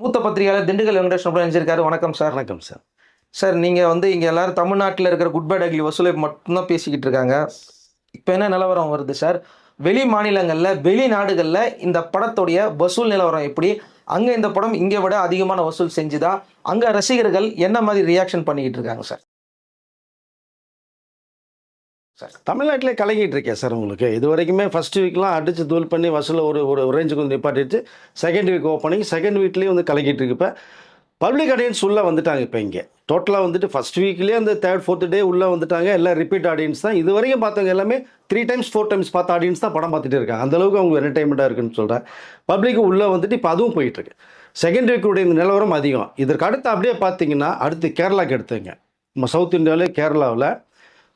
மூத்த பத்திரிகையாளர் திண்டுக்கல் வெங்கடேஷ் பிரபு நினைச்சிருக்காரு வணக்கம் சார். வணக்கம் சார். சார் நீங்கள் வந்து இங்கே எல்லாரும் தமிழ்நாட்டில் இருக்கிற குட் பை அக்லி வசூலை மட்டும்தான் பேசிக்கிட்டு இருக்காங்க. இப்போ என்ன நிலவரம் வருது சார்? வெளி மாநிலங்களில் வெளிநாடுகளில் இந்த படத்துடைய வசூல் நிலவரம் எப்படி? அங்கே இந்த படம் இங்கே விட அதிகமான வசூல் செஞ்சுதா? அங்கே ரசிகர்கள் என்ன மாதிரி ரியாக்ஷன் பண்ணிக்கிட்டு இருக்காங்க சார்? சார் தமிழ்நாட்டிலே கலங்கிட்டு இருக்கேன் சார் உங்களுக்கு. இது வரைக்குமே ஃபர்ஸ்ட் வீக்லாம் அடித்து தூள் பண்ணி வசூலில் ஒரு ஒரு ரேஞ்சுக்கு வந்து நிப்பாட்டிட்டு செகண்ட் வீக் ஓப்பனிங் செகண்ட் வீக்லேயும் வந்து கலங்கிட்டு இருக்கு. இப்போ பப்ளிக் ஆடியன்ஸ் உள்ளே வந்துட்டாங்க இப்போ இங்கே. டோட்டலாக வந்துட்டு ஃபர்ஸ்ட் வீக்லேயே அந்த தேர்ட் ஃபோர்த் டே உள்ளே வந்துட்டாங்க. எல்லாம் ரிப்பீட் ஆடியன்ஸ் தான். இது வரைக்கும் பார்த்தவங்க எல்லாமே த்ரீ டைம்ஸ் ஃபோர் டைம்ஸ் பார்த்த ஆடியன்ஸ் தான் படம் பார்த்துட்டு இருக்காங்க. அந்த அளவுக்கு அவங்க என்டர்டைன்மெண்ட்டாக இருக்குன்னு சொல்கிறேன் பப்ளிக் உள்ளே வந்துட்டு இப்போ அதுவும் போயிட்டுருக்கு செகண்ட் வீக்குடைய இந்த நிலவரம் அதிகம். இதற்கு அடுத்து அப்படியே பார்த்தீங்கன்னா அடுத்து கேரளாவுக்கு எடுத்துங்க. நம்ம சவுத் இந்தியாவிலே கேரளாவில்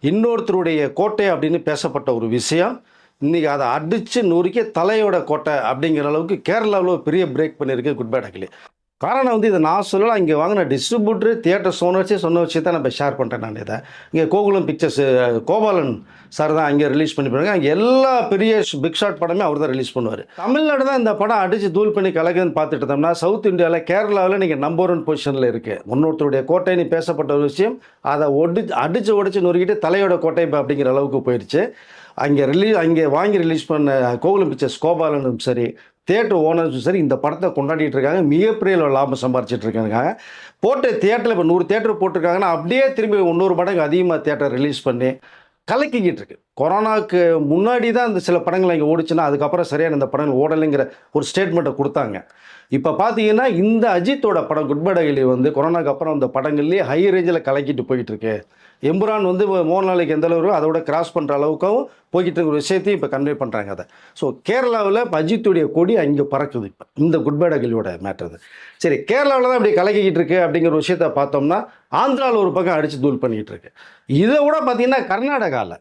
இன்னொருத்தருடைய கோட்டை அப்படின்னு பேசப்பட்ட ஒரு விஷயம். இன்றைக்கி அதை அடித்து நூறுக்கே தலையோட கோட்டை அப்படிங்கிற அளவுக்கு கேரளாவில் பெரிய பிரேக் பண்ணியிருக்கு குட் பேட் அகிலி காரணம் வந்து இதை நான் சொல்லலாம் இங்கே வாங்கின டிஸ்ட்ரிபியூட்டர் தியேட்டர் சோனர்ஸே சொன்ன விஷயத்தை நான் இப்போ ஷேர் பண்ணுறேன் நான் இதை. இங்கே கோகுலம் பிக்சர்ஸ் கோபாலன் சார் தான் அங்கே ரிலீஸ் பண்ணி போகிறாங்க அங்கே எல்லா பெரிய பிக் ஷாட் படமே அவர் தான் ரிலீஸ் பண்ணுவார். தமிழ்நாடு தான் இந்த படம் அடித்து தூள் பண்ணி கலக்குதுன்னு பார்த்துட்டு இருந்தோம்னா சவுத் இந்தியாவில் கேரளாவில் நீங்கள் நம்பர் ஒன் பொசிஷனில் இருக்குது இன்னொருத்தருடைய கோட்டைன்னு பேசப்பட்ட ஒரு விஷயம் அதை ஒடி அடித்து ஒடிச்சு நொறுக்கிட்டு தலையோட கோட்டை இப்போ அப்படிங்கிற அளவுக்கு போயிடுச்சு அங்கே ரிலீஸ் அங்கே வாங்கி ரிலீஸ் பண்ண கோகுலம் பிக்சர்ஸ் கோபாலனும் சரி தேட்டர் ஓனர்ஸும் சரி இந்த படத்தை கொண்டாடிட்டு இருக்காங்க. மிகப்பெரிய லாபம் சம்பாரிச்சிட்டு இருக்காங்க. போட்டு தேட்டரில் இப்போ நூறு தேட்டர் போட்டிருக்காங்கன்னா அப்படியே திரும்பி இன்னொரு படங்கள் அதிகமாக தேட்டர் ரிலீஸ் பண்ணி கலக்கிக்கிட்டு இருக்கு. கொரோனாவுக்கு முன்னாடி தான் இந்த சில படங்கள் இங்கே ஓடிச்சுன்னா அதுக்கப்புறம் சரியான இந்த படங்கள் ஓடலைங்கிற ஒரு ஸ்டேட்மெண்ட்டை கொடுத்தாங்க. இப்போ பார்த்தீங்கன்னா இந்த அஜித்தோட படம் குட்படகிலி வந்து கொரோனாக்கு அப்புறம் அந்த படங்கள்லேயே ஹை ரேஞ்சில் கலக்கிட்டு போயிட்டு இருக்கு. எம்புரான் வந்து மோகன்லாலுக்கு எந்த அளவுக்கு அதோட கிராஸ் பண்ணுற அளவுக்கும் போய்கிட்டு இருக்கிற விஷயத்தையும் இப்போ கன்வே பண்ணுறாங்க அதை. ஸோ கேரளாவில் இப்போ அஜித்துடைய கொடி அங்கே பறக்குது இப்போ. இந்த குட்பேடகிலியோட மேட்டர் சரி கேரளாவில் தான் இப்படி கலக்கிக்கிட்டு இருக்கு அப்படிங்கிற விஷயத்த பார்த்தோம்னா ஆந்திராவில் ஒரு பக்கம் அடித்து தூள் பண்ணிக்கிட்டு இருக்கு. இதை விட பார்த்தீங்கன்னா கர்நாடகாவில்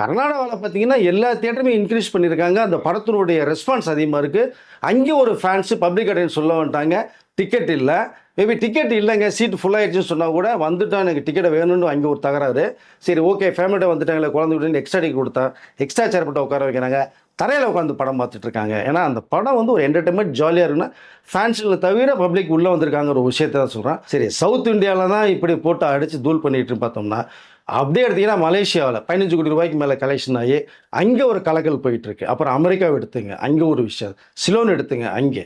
கர்நாடகாவில் பார்த்தீங்கன்னா எல்லா தியேட்டருமே இன்க்ரீஸ் பண்ணியிருக்காங்க. அந்த படத்தினுடைய ரெஸ்பான்ஸ் அதிகமாக இருக்குது அங்கே ஒரு ஃபேன்ஸு பப்ளிக் அட்டன் சொல்ல வந்துட்டாங்க. டிக்கெட் இல்லை. மேபி டிக்கெட் இல்லைங்க. சீட் ஃபுல் சொன்னால் கூட வந்துட்டா எனக்கு டிக்கெட்டை வேணும்னு அங்கே ஒரு தகராறு. சரி ஓகே ஃபேமிலியோட வந்துட்டாங்களே குழந்தை விட்டுன்னு எக்ஸ்ட்ரா டிக்கெட் கொடுத்தா எக்ஸ்ட்ரா சேர்ப்பட்ட உட்கார வைக்கிறாங்க. தரையில் உட்காந்து படம் பார்த்துட்டு இருக்காங்க. ஏன்னா அந்த படம் வந்து ஒரு என்டர்டைன்மெண்ட் ஜாலியாக இருக்குன்னா ஃபேன்ஸுகளை தவிர பப்ளிக் உள்ளே வந்திருக்காங்க ஒரு விஷயத்தை தான் சொல்கிறேன் சரி சவுத் இந்தியாவில் தான் இப்படி போட்டு அடித்து தூள் பண்ணிட்டு பார்த்தோம்னா அப்படியே எடுத்தீங்கன்னா மலேசியாவில் பதினஞ்சு கோடி ரூபாய்க்கு மேலே கலெக்ஷன் ஆகி அங்கே ஒரு கலக்கல் போயிட்டுருக்கு. அப்புறம் அமெரிக்காவை எடுத்துங்க அங்கே ஒரு விஷயம். சிலோன் எடுத்துங்க அங்கே.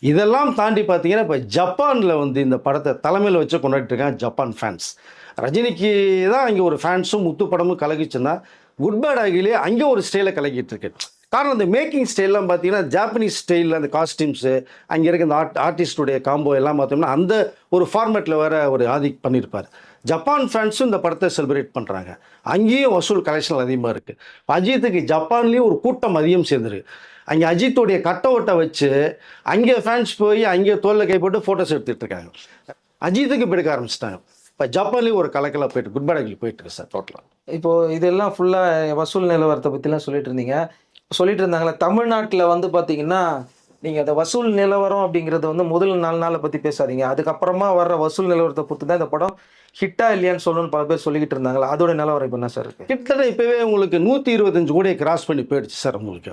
இதெல்லாம் தாண்டி பார்த்தீங்கன்னா இப்போ ஜப்பானில் வந்து இந்த படத்தை தலைமையில் வச்சு கொண்டாடிட்டு இருக்காங்க ஜப்பான் ஃபேன்ஸ் ரஜினிக்கு தான் அங்கே ஒரு ஃபேன்ஸும் முத்து படமும் கலகிச்சுன்னா குட் பேட் ஆகிலே அங்கே ஒரு ஸ்டேயில் கலக்கிட்டு இருக்கு காரணம் இந்த மேக்கிங் ஸ்டைல்லாம் பார்த்தீங்கன்னா ஜாப்பனீஸ் ஸ்டைலில் அந்த காஸ்டியூம்ஸு அங்கே இருக்க அந்த ஆர்ட் ஆர்டிஸ்டுடைய காம்போ எல்லாம் பார்த்தோம்னா அந்த ஒரு ஃபார்மேட்டில் வேறு ஒரு ஆதிக் பண்ணியிருப்பார் ஜப்பான் ஃபேன்ஸும் இந்த படத்தை செலிப்ரேட் பண்ணுறாங்க அங்கேயும் வசூல் கலெக்ஷன் அதிகமாக இருக்குது அஜித்துக்கு ஜப்பான்லேயும் ஒரு கூட்டம் அதிகம் சேர்ந்துருக்கு. அங்கே அஜித்துடைய கட்டவுட்டை வச்சு அங்கே ஃபேன்ஸ் போய் அங்கே தோலில் கை போட்டு ஃபோட்டோஸ் எடுத்துகிட்டு இருக்காங்க. அஜித்துக்கு இப்போ எடுக்க ஆரம்பிச்சிட்டாங்க. இப்போ ஜப்பான்லேயும் ஒரு கலக்கலாக போயிட்டு குட் பேடகில் போயிட்டு இருக்கு சார் டோட்டலாக இப்போது இதெல்லாம் ஃபுல்லாக வசூல் நிலவரத்தை பற்றிலாம் சொல்லிட்டு இருந்தீங்க. சொல்லிட்டு இருந்தாங்களே தமிழ்நாட்டில் வந்து பார்த்தீங்கன்னா நீங்கள் அந்த வசூல் நிலவரம் அப்படிங்கிறது வந்து முதல் நாலு நாளை பற்றி பேசாதீங்க. அதுக்கப்புறமா வர்ற வசூல் நிலவரத்தை பொறுத்து தான் இந்த படம் ஹிட்டா இல்லையான்னு சொல்லணும்னு பல பேர் சொல்லிக்கிட்டு இருந்தாங்களா அதோட நிலவரம் இப்போ என்ன சார் கிட்டத்தட்ட இப்போவே உங்களுக்கு நூற்றி இருபத்தஞ்சு கோடியை கிராஸ் பண்ணி போயிடுச்சு சார் உங்களுக்கு.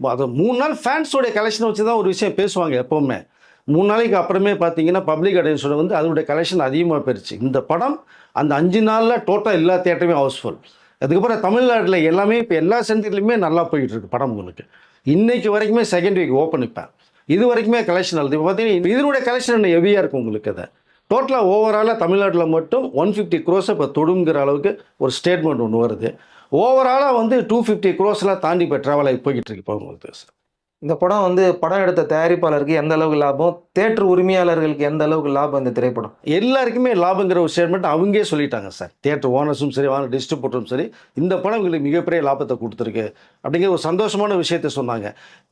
அது மூணு நாள் ஃபேன்ஸோடைய கலெக்ஷனை வச்சு தான் ஒரு விஷயம் பேசுவாங்க எப்போவுமே. மூணு நாளைக்கு அப்புறமே பார்த்தீங்கன்னா பப்ளிக் அடையன்ஸோட வந்து அதோடைய கலெக்ஷன் அதிகமாக போயிடுச்சு இந்த படம் அந்த அஞ்சு நாளில் டோட்டல் எல்லா தேட்டருமே ஹவுஸ்ஃபுல் அதுக்கப்புறம் தமிழ்நாட்டில் எல்லாமே இப்போ எல்லா சென்டர்லையுமே நல்லா போயிட்டுருக்கு படம் உங்களுக்கு. இன்றைக்கு வரைக்குமே செகண்ட் வீக் ஓப்பன் இப்போ. இது வரைக்குமே கலெக்ஷன் ஆகுது இப்போ பார்த்தீங்கன்னா இதனுடைய கலெக்ஷன் ஹெவியாக இருக்கும் உங்களுக்கு அதை? டோட்டலாக ஓவராலாக தமிழ்நாட்டில் மட்டும் ஒன் ஃபிஃப்டி க்ரோஸை இப்போ தொடுங்கிற அளவுக்கு ஒரு ஸ்டேட்மெண்ட் ஒன்று வருது. ஓவராலாக வந்து டூ ஃபிஃப்டி க்ரோஸ்லாம் தாண்டி இப்போ ட்ராவல் ஆகி போய்கிட்டு இருக்கு இப்போ உங்களுக்கு. சார் இந்த படம் வந்து படம் எடுத்த தயாரிப்பாளருக்கு எந்த அளவுக்கு லாபம்? தேட்டர் உரிமையாளர்களுக்கு எந்த அளவுக்கு லாபம் இந்த திரைப்படம்? எல்லாருக்குமே லாபங்கிற ஒரு ஸ்டேட்மெண்ட் அவங்க சொல்லிட்டாங்க சார். தேட்டர் ஓனர்ஸும் சரி வாங்க டிஸ்ட்ரிபியூட்டரும் சரி இந்த படம் எங்களுக்கு மிகப்பெரிய லாபத்தை கொடுத்துருக்கு அப்படிங்கிற ஒரு சந்தோஷமான விஷயத்த சொன்னாங்க.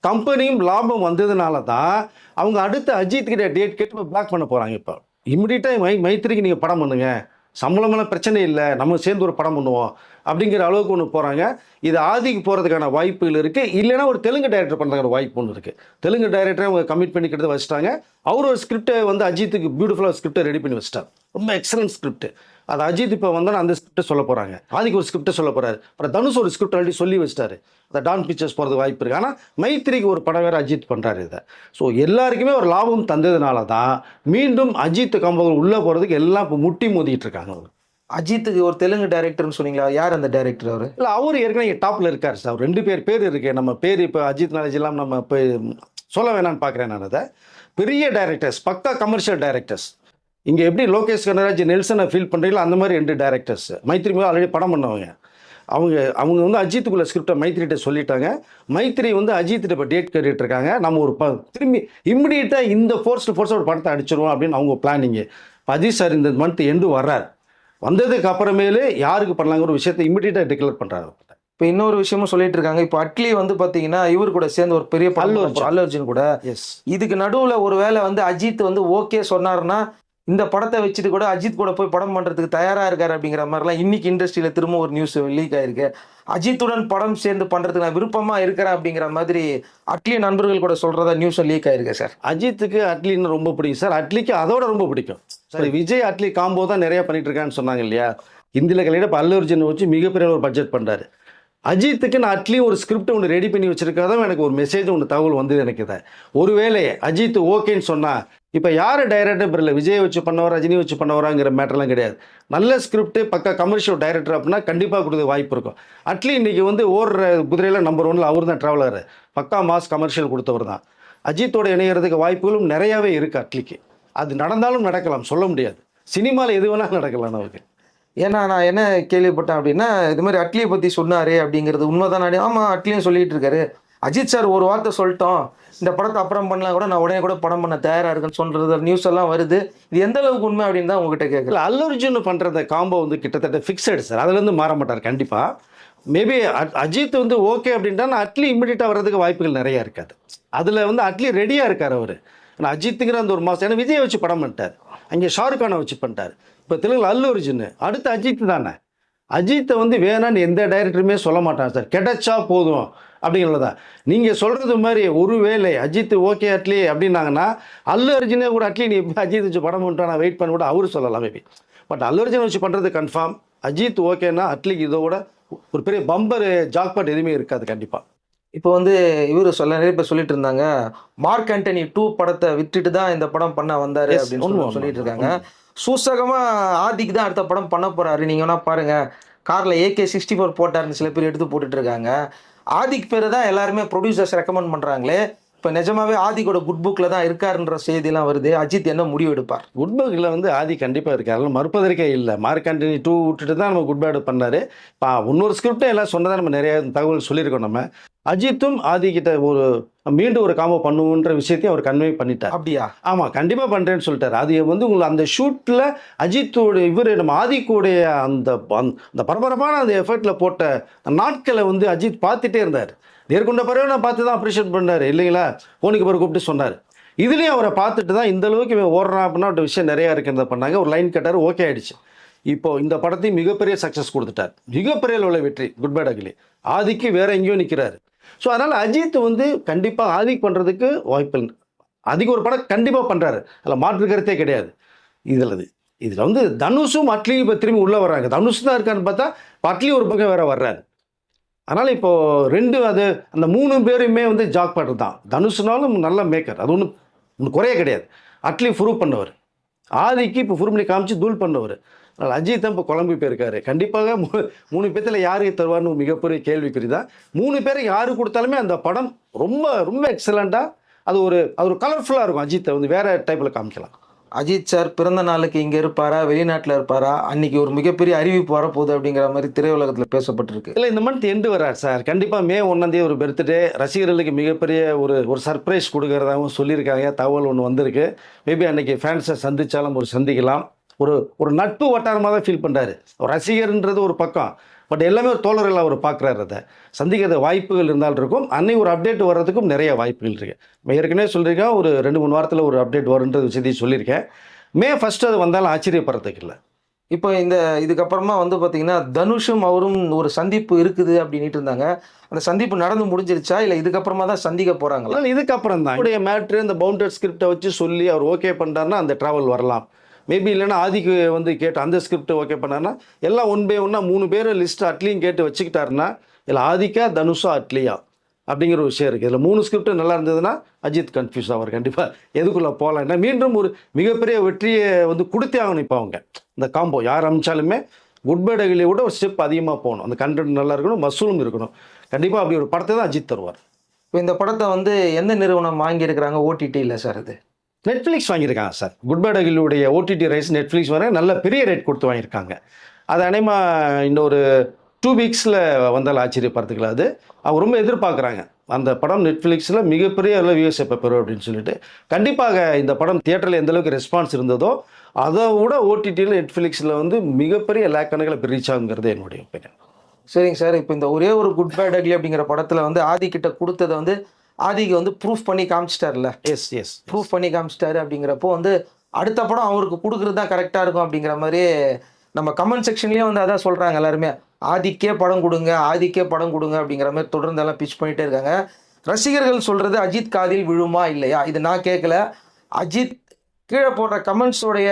கம்பெனியும் லாபம் வந்ததுனால தான் அவங்க அடுத்த அஜித் கிட்ட டேட் கேட்டு பிளாக் பண்ண போகிறாங்க இப்போ. இம்மிடியட்டாக மை மைத்திரிக்கு நீங்கள் படம் பண்ணுங்கள் சம்பளமெல்லாம் பிரச்சனை இல்லை நம்ம சேர்ந்து ஒரு படம் பண்ணுவோம் அப்படிங்கிற அளவுக்கு ஒன்று போகிறாங்க இது ஆதிக்கு போகிறதுக்கான வாய்ப்புகள் இருக்குது இல்லைன்னா ஒரு தெலுங்கு டைரக்டர் பண்ணுறதுக்கான வாய்ப்பு ஒன்று இருக்குது தெலுங்கு டைரக்டரை அவங்க கமிட் பண்ணிக்கிட்டு வச்சுட்டாங்க. அவர் ஒரு ஸ்கிரிப்டை வந்து அஜித்துக்கு பியூட்டிஃபுல்லாக ஸ்கிரிப்டை ரெடி பண்ணி வச்சிட்டார். ரொம்ப எக்ஸலன்ட் ஸ்கிரிப்ட் அது அஜித் இப்போ வந்தோன்னா அந்த ஸ்கிரிப்டை சொல்ல போகிறாங்க ஆதிக்கு ஒரு ஸ்கிரிப்டை சொல்ல போகிறாரு அப்புறம் தனுஷ் ஒரு ஸ்கிரிப்ட் ஆல்ரெடி சொல்லி வச்சிட்டாரு. அந்த டான் பிக்சர்ஸ் போகிறதுக்கு வாய்ப்பு இருக்குது ஆனால் மைத்திரிக்கு ஒரு படம் வேறு அஜித் பண்ணுறாரு இதை. ஸோ எல்லாருக்குமே ஒரு லாபம் தந்ததுனால தான் மீண்டும் அஜித் கம்பங்கள் உள்ளே போகிறதுக்கு எல்லாம் இப்போ முட்டி மோதிட்டு இருக்காங்க அவங்க. அஜித்துக்கு ஒரு தெலுங்கு டைரக்டர்னு சொன்னீங்களா? யார் அந்த டைரக்டர் அவர்? இல்லை அவர் ஏற்கனவே டாப்பில் இருக்கார் சார் ரெண்டு பேர் பேர் இருக்கு. நம்ம பேர் இப்போ அஜித் நாலேஜ் எல்லாம் நம்ம இப்போ சொல்ல வேணாம்னு பார்க்குறேன் நான் அதை. பெரிய டைரக்டர்ஸ் பக்கா கமர்ஷியல் டைரக்டர்ஸ் இங்கே எப்படி லோகேஷ் கனராஜ் நெல்சனை ஃபீல் பண்ணுறீங்களோ அந்த மாதிரி ரெண்டு டைரக்டர்ஸ் மைத்ரி மேலே ஆல்ரெடி படம் பண்ணவங்க. அவங்க அவங்க வந்து அஜித்துக்குள்ள ஸ்கிரிப்டை மைத்ரிகிட்ட சொல்லிட்டாங்க. மைத்ரி வந்து அஜித்திட்ட இப்போ டேட் கேட்டுட்டு இருக்காங்க. நம்ம ஒரு ப திரும்பி இம்மிடியட்டாக இந்த ஃபோர்ஸ் ஃபோர்ஸ் ஒரு படத்தை அடிச்சிருவோம் அப்படின்னு அவங்க பிளானிங்கு அஜித் சார் இந்த மந்த் எண்டு வர்றார். வந்ததுக்கு அப்புறமேலே யாருக்கு பண்ணலாங்கிற ஒரு விஷயத்தை இம்மிடியட்டாக டிக்ளேர் பண்ணுறாரு இப்போ இன்னொரு விஷயமும் சொல்லிட்டு இருக்காங்க. இப்போ அட்லி வந்து பாத்தீங்கன்னா இவர் கூட சேர்ந்து ஒரு பெரிய அல்லு அல்லு அர்ஜுன் கூட. எஸ் இதுக்கு நடுவுல ஒருவேளை வந்து அஜித் வந்து ஓகே சொன்னாருன்னா இந்த படத்தை வச்சுட்டு கூட அஜித் கூட போய் படம் பண்றதுக்கு தயாரா இருக்காரு அப்படிங்கிற மாதிரிலாம் இன்னைக்கு இண்டஸ்ட்ரியில திரும்ப ஒரு நியூஸ் லீக் ஆயிருக்கு. அஜித்துடன் படம் சேர்ந்து பண்றதுக்கு நான் விருப்பமா இருக்கிறேன் அப்படிங்கிற மாதிரி அட்லி நண்பர்கள் கூட சொல்றதா நியூஸ் லீக் ஆயிருக்கு சார். அஜித்துக்கு அட்லின்னு ரொம்ப பிடிக்கும். சார் அட்லிக்கு அதோட ரொம்ப பிடிக்கும். சரி விஜய் அட்லி காம்போ தான் நிறைய பண்ணிட்டு இருக்கான்னு சொன்னாங்க இல்லையா? ஹிந்தியில் கலையிட அர்ஜுன் வச்சு மிகப்பெரிய ஒரு பட்ஜெட் பண்ணுறாரு அஜித்துக்கு நான் அட்லியும் ஒரு ஸ்கிரிப்ட் ஒன்று ரெடி பண்ணி வச்சிருக்கிறதும் எனக்கு ஒரு மெசேஜ் ஒன்று தகவல் வந்தது எனக்கு இதை. ஒருவேளை அஜித் ஓகேன்னு சொன்னால் இப்போ யார் டைரக்டர் இப்போ இல்லை விஜய் வச்சு பண்ணவரா ரஜினி வச்சு பண்ணவராங்கிற மேட்டர்லாம் கிடையாது. நல்ல ஸ்கிரிப்ட் பக்கா கமர்ஷியல் டைரக்டர் அப்படின்னா கண்டிப்பாக கொடுக்க வாய்ப்பு இருக்கும். அட்லி இன்னைக்கு வந்து ஓடுற குதிரையில் நம்பர் ஒன்ல அவர் தான் ட்ராவலர் பக்கா மாஸ் கமர்ஷியல் கொடுத்தவர் தான். அஜித்தோட இணையிறதுக்கு வாய்ப்புகளும் நிறையாவே இருக்குது அட்லிக்கு அது நடந்தாலும் நடக்கலாம் சொல்ல முடியாது. சினிமாவில் எது வேணாலும் நடக்கலாம் நமக்கு. ஏன்னா நான் என்ன கேள்விப்பட்டேன் அப்படின்னா இது மாதிரி அட்லியை பற்றி சொன்னார் அப்படிங்கிறது உண்மைதான்? ஆமாம் அட்லியும் சொல்லிகிட்டு இருக்காரு. அஜித் சார் ஒரு வார்த்தை சொல்லிட்டோம். இந்த படத்தை அப்புறம் பண்ணலாம் கூட நான் உடனே கூட படம் பண்ண தயாரா இருக்குன்னு சொல்றது நியூஸ் எல்லாம் வருது. இது எந்த அளவுக்கு உண்மை அப்படின்னு தான் உங்ககிட்ட கேட்கல அல்லர்ஜுன் பண்ணுற காம்போ வந்து கிட்டத்தட்ட ஃபிக்ஸடு சார். அதுலேருந்து மாற மாட்டார் கண்டிப்பாக மேபி அஜித் வந்து ஓகே அப்படின்ட்டா நான் அட்லி இம்மிடியட்டாக வர்றதுக்கு வாய்ப்புகள் நிறையா இருக்காது. அதில் வந்து அட்லி ரெடியாக இருக்கார் அவர். ஆனால் அஜித்துங்கிற அந்த ஒரு மாதம் ஏன்னா விஜயை வச்சு படம் பண்ணிட்டார். அங்கே ஷாருக் கானை வச்சு பண்ணிட்டார். இப்போ தெலுங்குல அல்லு அர்ஜுன் அடுத்து அஜித் தானே. அஜித்தை வந்து வேணான்னு எந்த டைரக்டருமே சொல்ல மாட்டான் சார். கிடைச்சா போதும். அப்படிங்கிறதா. நீங்கள் சொல்கிறது மாதிரி ஒருவேளை அஜித் ஓகே அட்லி அப்படின்னாங்கன்னா அல்லு அர்ஜுனே கூட அட்லி நீ அஜித் வச்சு படம் பண்ணிட்டா நான் வெயிட் பண்ண கூட அவரு சொல்லலாம் மேபி பட் அல்லு அர்ஜுன் வச்சு பண்ணுறது கன்ஃபார்ம் அஜித் ஓகேன்னா அட்லிக்கு இதோட ஒரு பெரிய பம்பர் ஜாக்பாட் எதுவுமே இருக்காது கண்டிப்பாக இப்போ வந்து இவரு சொல்ல நிறைய பேர் சொல்லிட்டு இருந்தாங்க. மார்க் ஆண்டனி டூ படத்தை விட்டுட்டு தான் இந்த படம் பண்ண வந்தாரு அப்படின்னு சொல்லிட்டு இருக்காங்க. சூசகமா ஆதிக்கு தான் அடுத்த படம் பண்ண போறாரு. நீங்க வேணா பாருங்க. கார்ல ஏகே சிக்ஸ்டி ஃபோர் போட்டாருன்னு சில பேர் எடுத்து போட்டுட்டு இருக்காங்க. ஆதிக் பேர் தான் எல்லாருமே ப்ரொடியூசர்ஸ் ரெக்கமெண்ட் பண்ணுறாங்களே இப்போ நிஜமாவே ஆதிக்கோட குட் புக்ல தான் இருக்காருன்ற செய்திலாம் வருது. அஜித் என்ன முடிவு எடுப்பார்? குட் பேக்கில் வந்து ஆதி கண்டிப்பாக இருக்காரு. அதெல்லாம் மறுப்பதற்கே இல்லை. மார்க் ஆண்டனி டூ விட்டுட்டு தான் நம்ம குட் பேட் பண்ணாரு. இப்போ இன்னொரு ஸ்கிரிப்டே எல்லாம் சொன்னதாக நம்ம நிறைய தகவல் சொல்லியிருக்கோம் நம்ம. அஜித்தும் ஆதி கிட்ட ஒரு மீண்டும் ஒரு காம்போ பண்ணுவோன்ற விஷயத்தையும் அவர் கன்வே பண்ணிட்டார். அப்படியா? ஆமாம் கண்டிப்பாக பண்ணுறேன்னு சொல்லிட்டாரு. அது வந்து உங்களுக்கு அந்த ஷூட்டில் அஜித்தோட இவர் நம்ம ஆதிக்குடைய அந்த- அந்த பரபரப்பான அந்த எஃபர்ட்டில் போட்ட நாட்களை வந்து அஜித் பார்த்துட்டே இருந்தார். நேர்கொண்ட பிறகு நான் பார்த்து தான் அப்ரிஷியேட் பண்ணார். இல்லைங்களா? ஃபோனுக்கு பிறகு கூப்பிட்டு சொன்னார். இதுலேயும் அவரை பார்த்துட்டு தான் இந்த அளவுக்கு இவன் ஓடுறான் அப்படின்னா ஒரு விஷயம் நிறையா இருக்கிறத பண்ணாங்க. ஒரு லைன் கட்டார் ஓகே ஆயிடுச்சு. இப்போ இந்த படத்தையும் மிகப்பெரிய சக்ஸஸ் கொடுத்துட்டார். மிகப்பெரிய அளவில் வெற்றி. குட் பேட் அகிலி ஆதிக்கு வேற எங்கேயோ நிற்கிறாரு ஸோ அதனால் அஜித் வந்து கண்டிப்பாக ஆதிக்கு பண்ணுறதுக்கு வாய்ப்பு இல்லை. ஒரு படம் கண்டிப்பாக பண்ணுறாரு அதில் மாற்று கருத்தே கிடையாது. இதில் அது இதில் வந்து தனுஷும் அட்லியும் இப்போ திரும்பி உள்ளே வர்றாங்க. தனுஷ் தான் இருக்கான்னு பார்த்தா அட்லி ஒரு பக்கம் வேற வர்றாரு. அதனால் இப்போது ரெண்டு அது அந்த மூணு பேருமே வந்து ஜாக் பாட்டர் தான். தனுஷ்னாலும் நல்ல மேக்கர். அது ஒன்றும் ஒன்றும் குறைய கிடையாது. அட்லி ப்ரூவ் பண்ணவர். ஆதிக்கு இப்போ ப்ரூவ் பண்ணி காமிச்சு தூள் பண்ணவர். அதனால் அஜித் தான் இப்போ குழம்பு போயிருக்காரு. கண்டிப்பாக மூ மூணு பேர்த்தில் யாருக்கு தருவார்னு மிகப்பெரிய கேள்விக்குறி தான். மூணு பேரை யாரு கொடுத்தாலுமே அந்த படம் ரொம்ப ரொம்ப எக்ஸலண்ட்டாக அது ஒரு அது ஒரு கலர்ஃபுல்லாக இருக்கும். அஜித்தை வந்து வேறு டைப்பில் காமிக்கலாம். அஜித் சார் பிறந்த நாளுக்கு இங்கே இருப்பாரா? வெளிநாட்டில் இருப்பாரா? அன்னைக்கு ஒரு மிகப்பெரிய அறிவிப்பு வரப்போகுது அப்படிங்கிற மாதிரி திரையுலகத்தில் பேசப்பட்டிருக்கு. இல்லை இந்த மந்த் எண்டு வரார் சார். கண்டிப்பாக மே ஒன்றாந்தேதி ஒரு பர்த்டே ரசிகர்களுக்கு மிகப்பெரிய ஒரு ஒரு சர்ப்ரைஸ் கொடுக்கறதாகவும் சொல்லியிருக்காங்க. தகவல் ஒன்று வந்திருக்கு. மேபி அன்னைக்கு ஃபேன்ஸை சந்திச்சாலும் ஒரு சந்திக்கலாம். ஒரு ஒரு நட்பு வட்டாரமாக தான் ஃபீல் பண்ணுறாரு ரசிகர்ன்றது ஒரு பக்கம். பட் எல்லாமே ஒரு தோழர்கள் அவர் பார்க்குறாரு அதை. சந்திக்கிற வாய்ப்புகள் இருந்தாலும் இருக்கும். அன்னை ஒரு அப்டேட் வர்றதுக்கும் நிறைய வாய்ப்புகள் இருக்கு. நம்ம ஏற்கனவே சொல்லியிருக்கேன் ஒரு ரெண்டு மூணு வாரத்தில் ஒரு அப்டேட் வருன்றது விஷயத்தையும் சொல்லியிருக்கேன். மே ஃபஸ்ட்டு அது வந்தாலும் ஆச்சரியப்படுறதுக்கு இல்லை. இப்போ இந்த இதுக்கப்புறமா வந்து பார்த்தீங்கன்னா தனுஷும் அவரும் ஒரு சந்திப்பு இருக்குது அப்படின்ட்டு இருந்தாங்க. அந்த சந்திப்பு நடந்து முடிஞ்சிருச்சா? இல்லை இதுக்கப்புறமா தான் சந்திக்க அதனால் இதுக்கப்புறம் தான் மேட்ரு இந்த பவுண்டட் ஸ்கிரிப்டை வச்சு சொல்லி அவர் ஓகே பண்ணிட்டாருன்னா அந்த ட்ராவல் வரலாம். மேபி இல்லைன்னா ஆதிக்கு வந்து கேட்டு அந்த ஸ்கிரிப்ட் ஓகே பண்ணாருன்னா எல்லாம் ஒன் பை ஒன்னா மூணு பேர் லிஸ்ட் அட்லியும் கேட்டு வச்சுக்கிட்டாருன்னா இல்லை ஆதிக்கா தனுஷா அட்லியா அப்படிங்கிற ஒரு விஷயம் இருக்குது இதில் மூணு ஸ்கிரிப்ட் நல்லா இருந்ததுன்னா அஜித் கன்ஃபியூஸ் ஆவார் கண்டிப்பாக எதுக்குள்ளே போகலான்னா மீண்டும் ஒரு மிகப்பெரிய வெற்றியை வந்து கொடுத்தே ஆகணும் இப்போ அவங்க. இந்த காம்போ யார் அமைச்சாலுமே குட் பை டகிலியை விட ஒரு ஸ்டெப் அதிகமாக போகணும். அந்த கண்டென்ட் நல்லா இருக்கணும் மசூலும் இருக்கணும். கண்டிப்பாக அப்படி ஒரு படத்தை தான் அஜித் தருவார். இப்போ இந்த படத்தை வந்து எந்த நிறுவனம் வாங்கியிருக்கிறாங்க? ஓடிடியில் இல்லை சார் இது நெட்ஃப்ளிக்ஸ் வாங்கியிருக்காங்க சார். குட் பை டகிலுடைய ஓடிடி ரைட்ஸ் நெட்ஃப்ளிக்ஸ் வர நல்ல பெரிய ரேட் கொடுத்து வாங்கியிருக்காங்க. அது அனைமா இன்னொரு டூ வீக்ஸில் வந்தால் ஆச்சரியப்படுறதுக்குல அது. அவங்க ரொம்ப எதிர்பார்க்குறாங்க. அந்த படம் நெட்ஃப்ளிக்ஸில் மிகப்பெரிய அளவு வியூஸை பெறும் அப்படின்னு சொல்லிட்டு. கண்டிப்பாக இந்த படம் தியேட்டரில் எந்த அளவுக்கு ரெஸ்பான்ஸ் இருந்ததோ அதை விட ஓடிடியில் நெட்ஃப்ளிக்ஸில் வந்து மிகப்பெரிய லேக்கணக்கில் ரீச் ஆகுங்கிறது என்னுடைய ஒப்பீனியன் சரிங்க சார். இப்போ இந்த ஒரே ஒரு குட் பேட் அக்லி அப்படிங்கிற படத்தில் வந்து ஆதி கிட்ட கொடுத்ததை வந்து ஆதிக்கு வந்து ப்ரூஃப் பண்ணி காமிச்சிட்டார்ல? எஸ் எஸ் ப்ரூஃப் பண்ணி காமிச்சிட்டாரு அப்படிங்கிறப்போ வந்து அடுத்த படம் அவருக்கு கொடுக்குறது தான் கரெக்டாக இருக்கும் அப்படிங்கிற மாதிரி நம்ம கமெண்ட் செக்ஷன்லேயே வந்து அதான் சொல்கிறாங்க எல்லாருமே. ஆதிக்கே படம் கொடுங்க ஆதிக்கே படம் கொடுங்க அப்படிங்கிற மாதிரி தொடர்ந்து எல்லாம் பிச் பண்ணிகிட்டே இருக்காங்க. ரசிகர்கள் சொல்கிறது அஜித் காதில் விழுமா இல்லையா? இது நான் கேட்கல அஜித் கீழே போடுற கமெண்ட்ஸோடைய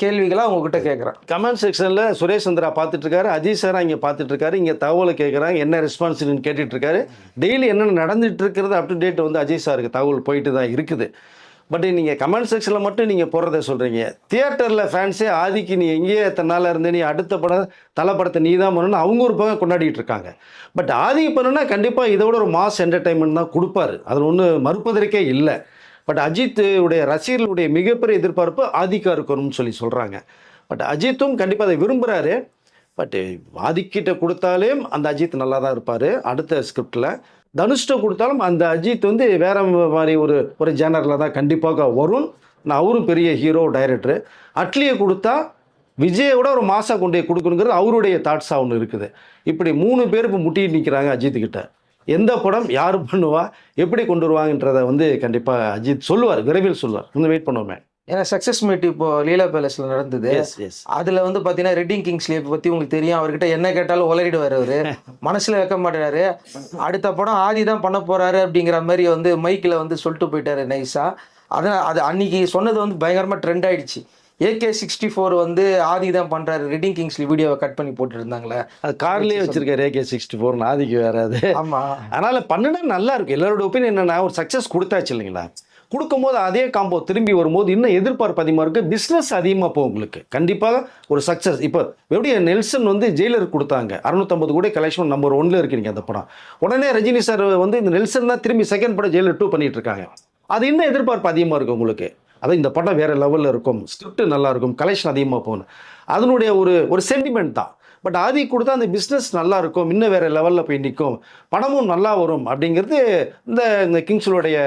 கேள்விகளை உங்ககிட்ட கேட்குறேன் கமெண்ட் செக்ஷனில் சுரேஷ் சந்திரா பார்த்துட்டு இருக்காரு அஜித் சாரா இங்கே பார்த்துட்டு இருக்காரு இங்கே தகவலை கேட்குறாங்க என்ன ரெஸ்பான்ஸ்னு கேட்டுட்டு இருக்காரு டெய்லி என்னென்ன நடந்துட்டு இருக்கிறது அப் டு டேட் வந்து அஜித் சாருக்கு தகவல் போயிட்டு தான் இருக்குது. பட் நீங்கள் கமெண்ட் செக்ஷனில் மட்டும் நீங்கள் போடுறத சொல்கிறீங்க தியேட்டரில் ஃபேன்ஸே ஆதிக்கு நீ எங்கேயே எத்தனை நாளாக இருந்து நீ அடுத்த படம் தலை படத்தை நீ தான் பண்ணணும் அவங்க ஒரு பக்கம் கொண்டாடிட்டு இருக்காங்க பட் ஆதி பண்ணுன்னா கண்டிப்பாக இதை விட ஒரு மாஸ் என்டர்டைன்மெண்ட் தான் கொடுப்பாரு. அதில் ஒன்றும் மறுப்பதற்கே இல்லை. பட் அஜித் உடைய ரசிகர்களுடைய மிகப்பெரிய எதிர்பார்ப்பு ஆதிக்கா இருக்கணும்னு சொல்லி சொல்கிறாங்க பட் அஜித்தும் கண்டிப்பாக அதை விரும்புகிறாரு பட் ஆதிக்கிட்ட கொடுத்தாலே அந்த அஜித் நல்லா தான் இருப்பார். அடுத்த ஸ்கிரிப்டில் தனுஷ்ட கொடுத்தாலும் அந்த அஜித் வந்து வேற மாதிரி ஒரு ஒரு ஜேனரில் தான் கண்டிப்பாக வரும். நான் அவரும் பெரிய ஹீரோ டைரக்டரு அட்லியை கொடுத்தா விஜயோட ஒரு மாசா கொண்டு போய் கொடுக்கணுங்கிறது அவருடைய தாட்ஸாக ஒன்று இருக்குது. இப்படி மூணு பேருக்கு முட்டிட்டு நிற்கிறாங்க அஜித்துக்கிட்ட. எந்த படம் யார் பண்ணுவா எப்படி கொண்டு வருவாங்கன்றதை வந்து கண்டிப்பாக அஜித் சொல்லுவார் விரைவில் சொல்லுவார். இன்னும் வெயிட் பண்ணுவோமே. ஏன்னா சக்ஸஸ் மீட் இப்போ லீலா பேலஸ்ல நடந்தது. அதுல வந்து பாத்தீங்கன்னா ரெட்டிங் கிங் ஸ்லீப் பத்தி உங்களுக்கு தெரியும். அவர்கிட்ட என்ன கேட்டாலும் உளறிடுவாரு அவரு. மனசுல வைக்க மாட்டாரு அடுத்த படம் ஆதி தான் பண்ண போறாரு அப்படிங்கிற மாதிரி வந்து மைக்ல வந்து சொல்லிட்டு போயிட்டாரு நைஸா அதான் அது அன்னைக்கு சொன்னது வந்து பயங்கரமா ட்ரெண்ட் ஆயிடுச்சு. ஏகே சிக்ஸ்டி ஃபோர் வந்து ஆதி தான் பண்றாரு. ரெட்டிங் கிங்ஸ்லி வீடியோவை கட் பண்ணி போட்டு இருந்தாங்களே அது கார்லேயே வச்சிருக்காரு ஏகே சிக்ஸ்டி ஃபோர் ஆதிக்கு வேற அது. ஆமா. அதனால பண்ணுனா நல்லா இருக்கும். எல்லாரோட ஒப்பீனியன் என்னன்னா ஒரு சக்ஸஸ் கொடுத்தாச்சு இல்லைங்களா? கொடுக்கும்போது அதே காம்போ திரும்பி வரும்போது இன்னும் எதிர்பார்ப்பு அதிகமாக இருக்குது பிஸ்னஸ் அதிகமாக போகும் உங்களுக்கு. கண்டிப்பாக ஒரு சக்ஸஸ் இப்போ எப்படி நெல்சன் வந்து ஜெயிலர் கொடுத்தாங்க. அறுநூத்தம்பது கூட கலெக்ஷன் நம்பர் ஒன்ல இருக்கீங்க அந்த படம். உடனே ரஜினி சார் வந்து இந்த நெல்சன் தான் திரும்பி செகண்ட் படம் ஜெயிலர் டூ பண்ணிட்டு இருக்காங்க. அது இன்னும் எதிர்பார்ப்பு அதிகமாக இருக்கும் உங்களுக்கு. அதான் இந்த படம் வேறு லெவலில் இருக்கும். ஸ்கிரிப்ட் நல்லாயிருக்கும் கலெக்ஷன் அதிகமாக போகணும் அதனுடைய ஒரு ஒரு சென்டிமெண்ட் தான். பட் ஆதி கொடுத்தா அந்த பிஸ்னஸ் நல்லா இருக்கும். இன்னும் வேறு லெவலில் போய் நிற்கும். பணமும் நல்லா வரும் அப்படிங்கிறது இந்த இந்த கிங்ஸ்லுடைய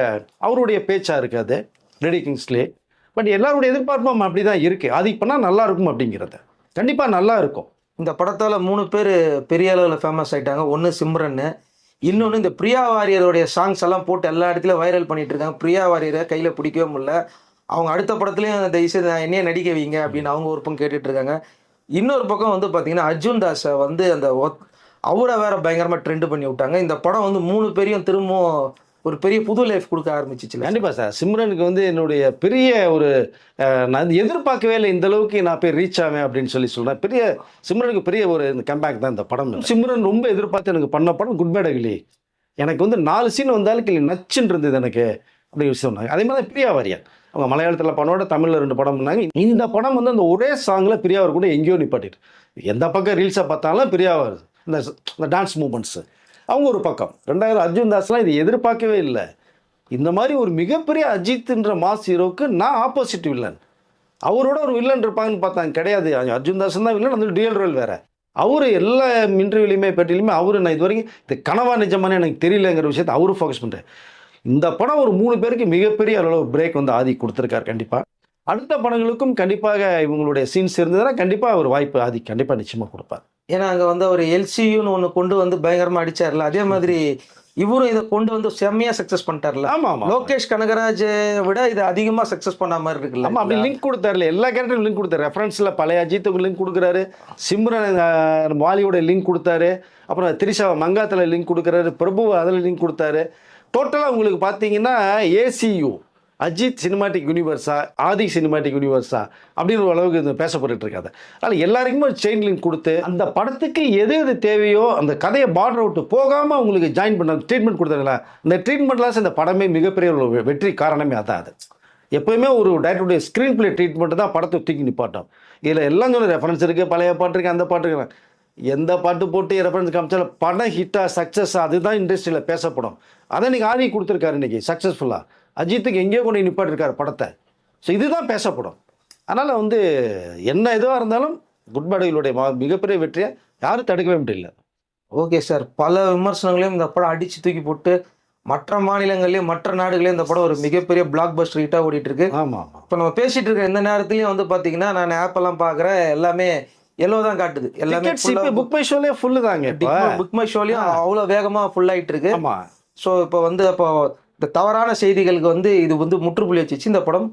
அவருடைய பேச்சாக இருக்காது அது. ரெடி கிங்ஸ்லே பட் எல்லாருடைய எதிர்பார்ப்பும் அப்படி தான் இருக்குது ஆதி பண்ணால் நல்லா இருக்கும் அப்படிங்கிறது. கண்டிப்பாக நல்லா இருக்கும். இந்த படத்தால் மூணு பேர் பெரிய அளவில் ஃபேமஸ் ஆகிட்டாங்க ஒன்று சிம்ரன்னு இன்னொன்று இந்த பிரியா வாரியருடைய சாங்ஸ் எல்லாம் போட்டு எல்லா இடத்துலையும் வைரல் பண்ணிகிட்டு இருக்காங்க. பிரியா வாரியரை கையில் பிடிக்கவே முடியல. அவங்க அடுத்த படத்துலையும் தயவுசெய்து நான் என்னையே நடிக்க வைங்க அப்படின்னு அவங்க ஒரு பக்கம் கேட்டுட்டு இருக்காங்க. இன்னொரு பக்கம் வந்து பார்த்தீங்கன்னா அர்ஜுன் தாஸை வந்து அந்த ஒத்- அவரை வேற பயங்கரமாக ட்ரெண்ட் பண்ணி விட்டாங்க. இந்த படம் வந்து மூணு பேரையும் திரும்பவும் ஒரு பெரிய புது லைஃப் கொடுக்க ஆரம்பிச்சிச்சு கண்டிப்பாக சார். சிம்ரனுக்கு வந்து என்னுடைய பெரிய ஒரு நான் எதிர்பார்க்கவே இல்லை இந்த அளவுக்கு நான் போய் ரீச் ஆவேன் அப்படின்னு சொல்லி சொல்கிறேன் பெரிய சிம்ரனுக்கு பெரிய ஒரு கம்பேக் தான் இந்த படம். சிம்ரன் ரொம்ப எதிர்பார்த்து எனக்கு பண்ண படம் குட் பேட் அகிலி எனக்கு வந்து நாலு சீன் வந்தாலும் கிளி நச்சுன்னு இருந்தது எனக்கு. அப்படி விஷயம் சொன்னாங்க. அதே மாதிரி தான் பிரியா வாரியன். அவங்க மலையாளத்தில் பண்ணோட தமிழில் ரெண்டு படம் பண்ணாங்க. இந்த படம் வந்து அந்த ஒரே சாங்கில் பிரியாவர் கூட எங்கேயோ நிப்பாட்டிட்டு. எந்த பக்கம் ரீல்ஸை பார்த்தாலும் பிரியாவர் இந்த இந்த டான்ஸ் மூமெண்ட்ஸு அவங்க ஒரு பக்கம். ரெண்டாயிரம் அர்ஜுன் தாஸ்லாம் இது எதிர்பார்க்கவே இல்லை. இந்த மாதிரி ஒரு மிகப்பெரிய அஜித்ன்ற மாஸ் ஹீரோவுக்கு நான் ஆப்போசிட் வில்லன் அவரோட ஒரு வில்லன் இருப்பாங்கன்னு பார்த்தாங்க கிடையாது. அர்ஜுன் தாசன் தான் வில்லன் அந்த டிஎல் ரோல் வேறு. அவர் எல்லா இன்டர்வியூலையுமே பேட்டிலையுமே அவர் நான் இது வரைக்கும் இது கனவா நிஜமானே எனக்கு தெரியலங்கிற விஷயத்தை அவரு ஃபோக்கஸ் பண்ணுறேன் இந்த படம் ஒரு மூணு பேருக்கு மிகப்பெரிய அளவு பிரேக் வந்து ஆதி கொடுத்துருக்காரு கண்டிப்பாக அடுத்த படங்களுக்கும் கண்டிப்பாக இவங்களுடைய சீன்ஸ் இருந்ததுன்னா கண்டிப்பாக ஒரு வாய்ப்பு ஆதி கண்டிப்பாக நிச்சயமாக கொடுப்பார். ஏன்னா அங்கே வந்து ஒரு எல்சியூன்னு ஒன்று கொண்டு வந்து பயங்கரமாக அடிச்சார்ல அதே மாதிரி இவரும் இதை கொண்டு வந்து செம்மையாக சக்ஸஸ் பண்ணிட்டார்ல. ஆமாம் ஆமாம் லோகேஷ் கனகராஜ் விட இது அதிகமாக சக்ஸஸ் பண்ண மாதிரி இருக்குல்ல. ஆமா அப்படி லிங்க் கொடுத்தாருல எல்லா கேரக்டரும் லிங்க் கொடுத்தாரு. ரெஃபரன்ஸில் பழைய அஜித்துக்கு லிங்க் கொடுக்குறாரு சிம்ரன் அஹ், வாலியோட லிங்க் கொடுத்தாரு அப்புறம் திரிஷா மங்காத்தில் லிங்க் கொடுக்குறாரு பிரபு அதில் லிங்க் கொடுத்தாரு. டோட்டலாக உங்களுக்கு பார்த்தீங்கன்னா ஏசியு அஜித் சினிமாட்டிக் யூனிவர்ஸா ஆதி சினிமாட்டிக் யூனிவர்ஸா அப்படின்னு ஒரு அளவுக்கு இந்த பேசப்பட்டு இருக்காது. அதனால் எல்லாருக்குமே ஒரு செயின் லிங்க் கொடுத்து அந்த படத்துக்கு எது எது தேவையோ அந்த கதையை பார்டர் விட்டு போகாமல் உங்களுக்கு ஜாயின் பண்ண ட்ரீட்மெண்ட் கொடுத்தாங்களா அந்த ட்ரீட்மெண்ட்லாம் இந்த படமே மிகப்பெரிய ஒரு வெற்றி காரணமே அதான் அது. எப்போயுமே ஒரு டேரக்டருடைய ஸ்க்ரீன் பிளே ட்ரீட்மெண்ட்டு தான் படத்தை தூக்கி நிப்பாட்டும். இதில் எல்லாம் சொன்ன ரெஃபரன்ஸ் இருக்குது பழைய பாட்டு இருக்குது அந்த பாட்டு இருக்கு. எந்த பாட்டு போட்டு ரெஃபரன்ஸ் காமிச்சாலும் படம் ஹிட்டாக சக்ஸஸ் அதுதான் இண்டஸ்ட்ரியில் பேசப்படும். அதை இன்னைக்கு ஆதி கொடுத்துருக்காரு இன்னைக்கு சக்ஸஸ்ஃபுல்லாக அஜித்துக்கு எங்கேயோ கொண்டு நிப்பாட்டிருக்காரு படத்தை. ஸோ இதுதான் பேசப்படும். அதனால் வந்து என்ன எதுவாக இருந்தாலும் குட் பேடுகளுடைய மிகப்பெரிய வெற்றியை யாரும் தடுக்கவே முடியல. Okay sir. பல விமர்சனங்களையும் இந்த படம் அடிச்சு தூக்கி போட்டு மற்ற மாநிலங்கள்லயும் மற்ற நாடுகளையும் இந்த படம் ஒரு மிகப்பெரிய பிளாக் பஸ்டர் ஹிட்டாக ஓடிட்டு இருக்கு. ஆமாம் இப்போ நம்ம பேசிட்டு இருக்க இந்த நேரத்துலயும் வந்து பாத்தீங்கன்னா நான் ஆப் எல்லாம் பாக்குறேன். எல்லாமே எல்லோ தான் காட்டுது. எல்லாமே புக் மை ஷோலே ஃபுல்லு தாங்க புக் மை ஷோலையும் அவ்வளோ வேகமா ஃபுல் ஆயிட்டு இருக்கு ஆமாம் ஸோ இப்போ வந்து அப்போ இந்த தவறான செய்திகளுக்கு வந்து இது வந்து முற்றுப்புள்ளி வச்சுச்சு. இந்த படம்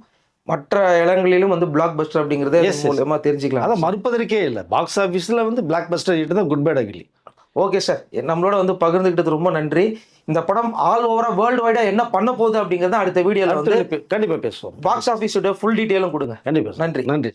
மற்ற இடங்களிலும் வந்து பிளாக் பஸ்டர் அப்படிங்கறத. மூலயமா தெரிஞ்சுக்கலாம். அதை மறுப்பதற்கே இல்லை. பாக்ஸ் ஆஃபீஸில் வந்து பிளாக் பஸ்டர் ஹிட் தான் good bad ugly okay sir நம்மளோட வந்து பகிர்ந்துக்கிட்டது ரொம்ப நன்றி. இந்த படம் ஆல் ஓவரா வேர்ல்டு வைடா என்ன பண்ண போகுது அப்படிங்கறத அடுத்த வீடியோல வந்து கண்டிப்பாக பேசுவோம். பாக்ஸ் ஆஃபீஸோட ஃபுல் டீட்டெயிலும் கொடுங்க. கண்டிப்பாக நன்றி. நன்றி.